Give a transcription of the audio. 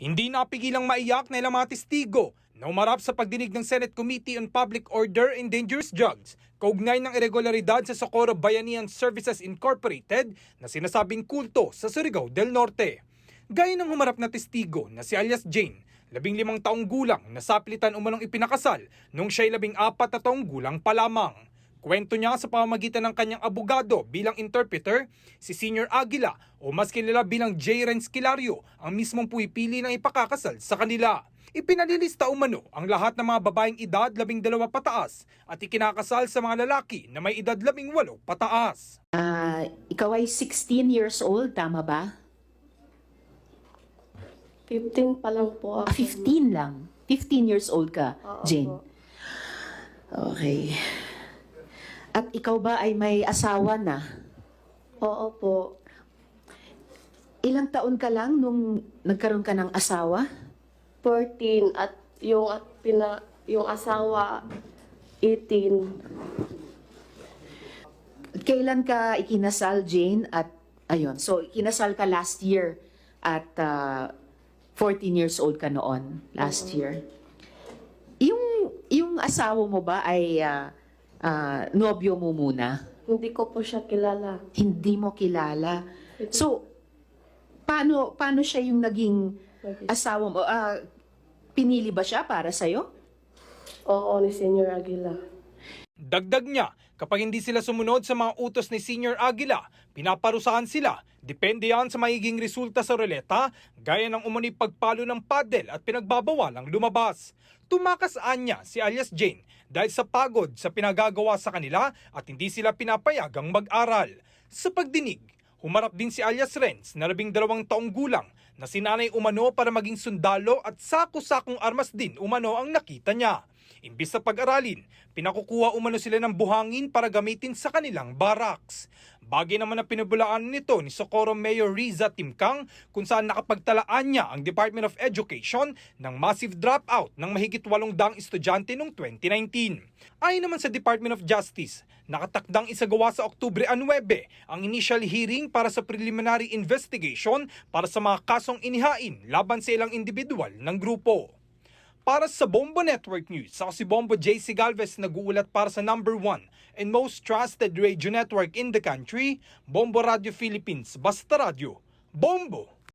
Hindi napigilang maiyak na ilang mga testigo na umarap sa pagdinig ng Senate Committee on Public Order and Dangerous Drugs kaugnay ng irregularidad sa Socorro Bayanihan Services Incorporated na sinasabing kulto sa Surigao del Norte. Gaya ng humarap na testigo na si alias Jane, labing limang taong gulang na sapilitan umanong ipinakasal nung siya'y labing apat na taong gulang pa lamang. Kwento niya sa pamamagitan ng kanyang abogado bilang interpreter, si Senior Aguila o mas kilala bilang J. Renz Kilario ang mismong puipili ng ipakakasal sa kanila. Ipinalilista umano ang lahat ng mga babaeng edad labing dalawa pataas at ikinakasal sa mga lalaki na may edad labing walo pataas. Ah, ikaw ay 16 years old, tama ba? 15 pa lang po Ah, ako. 15 lang. 15 years old ka, Oo Jane. po. Okay. At ikaw ba ay may asawa na? Oo po. Ilang taon ka lang nung nagkaroon ka ng asawa? 14 at yung at pina yung asawa 18. Kailan ka ikinasal, Jane? At ayun, so ikinasal ka last year at ah, 14 years old ka noon, last year. Yung yung asawa mo ba ay ah, ah, nobyo mo muna? Hindi ko po siya kilala. Hindi mo kilala. So, paano paano siya yung naging asawa mo? Ah, pinili ba siya para sa'yo? Oo, ni Senior Aguila. Dagdag niya, kapag hindi sila sumunod sa mga utos ni Senior Aguila, pinaparusahan sila. Depende yan sa magiging resulta sa ruleta, gaya ng umano'y pagpalo ng paddle at pinagbabawalang lumabas. Tumakasaan niya si alias Jane dahil sa pagod sa pinagagawa sa kanila at hindi sila pinapayagang mag-aral. Sa pagdinig, humarap din si alias Renz na labing dalawang taong gulang na sinanay umano para maging sundalo at sako-sakong armas din umano ang nakita niya. Imbis sa pag-aralin, pinakukuha umano sila ng buhangin para gamitin sa kanilang barracks. Bagay naman na pinubulaan nito ni Socorro Mayor Riza Timkang kung saan nakapagtalaan niya ang Department of Education ng massive dropout ng mahigit 800 estudyante noong 2019. Ayon naman sa Department of Justice, nakatakdang isagawa sa Oktubre 9 ang initial hearing para sa preliminary investigation para sa mga kasong inihain laban sa ilang individual ng grupo. Para sa Bombo Network News, ako si Bombo JC Galvez nag-uulat para sa number one and most trusted radio network in the country, Bombo Radio Philippines, Basta Radio. Bombo!